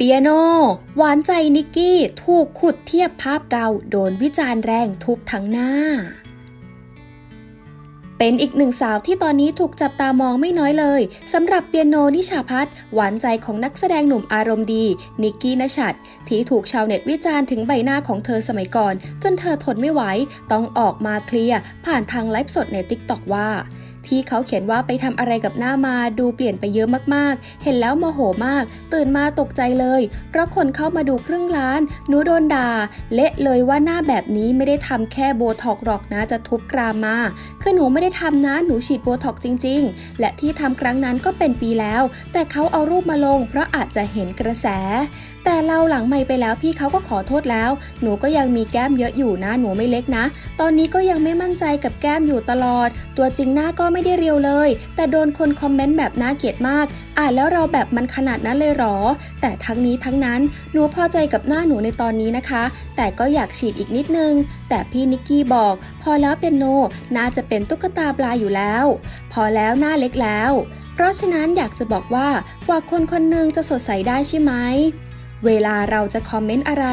เปียโน หวานใจนิกกี้ถูกขุดเทียบภาพเก่าโดนวิจารณ์แรงทุบทั้งหน้า เป็นอีกหนึ่งสาวที่ตอนนี้ถูกจับตามองไม่น้อยเลยสำหรับเปียโนนิชาพัฒน์หวานใจของนักแสดงหนุ่มอารมณ์ดี นิกกี้นชัด ที่ถูกชาวเน็ตวิจารณ์ถึงใบหน้าของเธอสมัยก่อน จนเธอทนไม่ไหวต้องออกมาเคลียร์ผ่านทางไลฟ์สดในติ๊กต็อกว่า ที่เขาเขียนว่าไปทำอะไรกับหน้ามาดูเปลี่ยนไปเยอะมากๆ เห็นแล้วโมโหมาก ตื่นมาตกใจเลย เพราะคนเข้ามาดูครึ่งล้านหนูโดนด่าเละเลยว่าหน้าแบบนี้ไม่ได้ทำแค่โบท็อกหรอกนะจะทุบกรามมาคือหนูไม่ได้ทำนะหนูฉีดโบท็อกจริง ๆ และที่ทำครั้งนั้นก็เป็นปีแล้ว แต่เขาเอารูปมาลง เพราะอาจจะเห็นกระแส แต่เราหลังไม่ไปแล้วพี่เขาก็ขอโทษแล้ว หนูก็ยังมีแก้มเยอะอยู่นะหนูไม่เล็กนะ ตอนนี้ก็ยังไม่มั่นใจกับแก้มอยู่ตลอด ตัวจริงหน้าก็ไม่ไม่ได้เรียวเลย แต่โดนคนคอมเมนต์แบบน่าเกลียดมาก อ่านแล้วเราแบบมันขนาดนั้นเลยหรอ แต่ทั้งนี้ทั้งนั้นหนูพอใจกับหน้าหนูในตอนนี้นะคะ แต่ก็อยากฉีดอีกนิดนึง แต่พี่นิกกี้บอก พอแล้วเป็นโน น่าจะเป็นตุ๊กตาปลาอยู่แล้ว พอแล้วหน้าเล็กแล้ว เพราะฉะนั้นอยากจะบอกว่ากว่าคนคนหนึ่งจะสดใสได้ใช่ไหม เวลาเราจะคอมเมนต์อะไร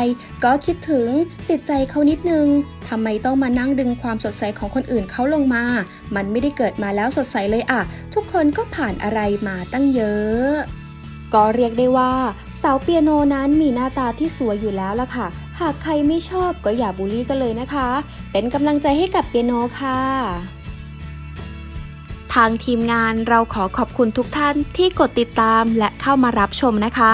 ก็คิดถึงจิตใจเขานิดนึงทำไมต้องมานั่งดึงความสดใสของคนอื่นเขาลงมา มันไม่ได้เกิดมาแล้วสดใสเลยอะทุกคนก็ผ่านอะไรมาตั้งเยอะก็เรียกได้ว่า สาวเปียโนนั้นมีหน้าตาที่สวยอยู่แล้วล่ะค่ะ หากใครไม่ชอบก็อย่าบูลลี่กันเลยนะคะ เป็นกำลังใจให้กับเปียโนค่ะทางทีมงานเราขอขอบคุณทุกท่านที่กดติดตามและเข้ามารับชมนะคะ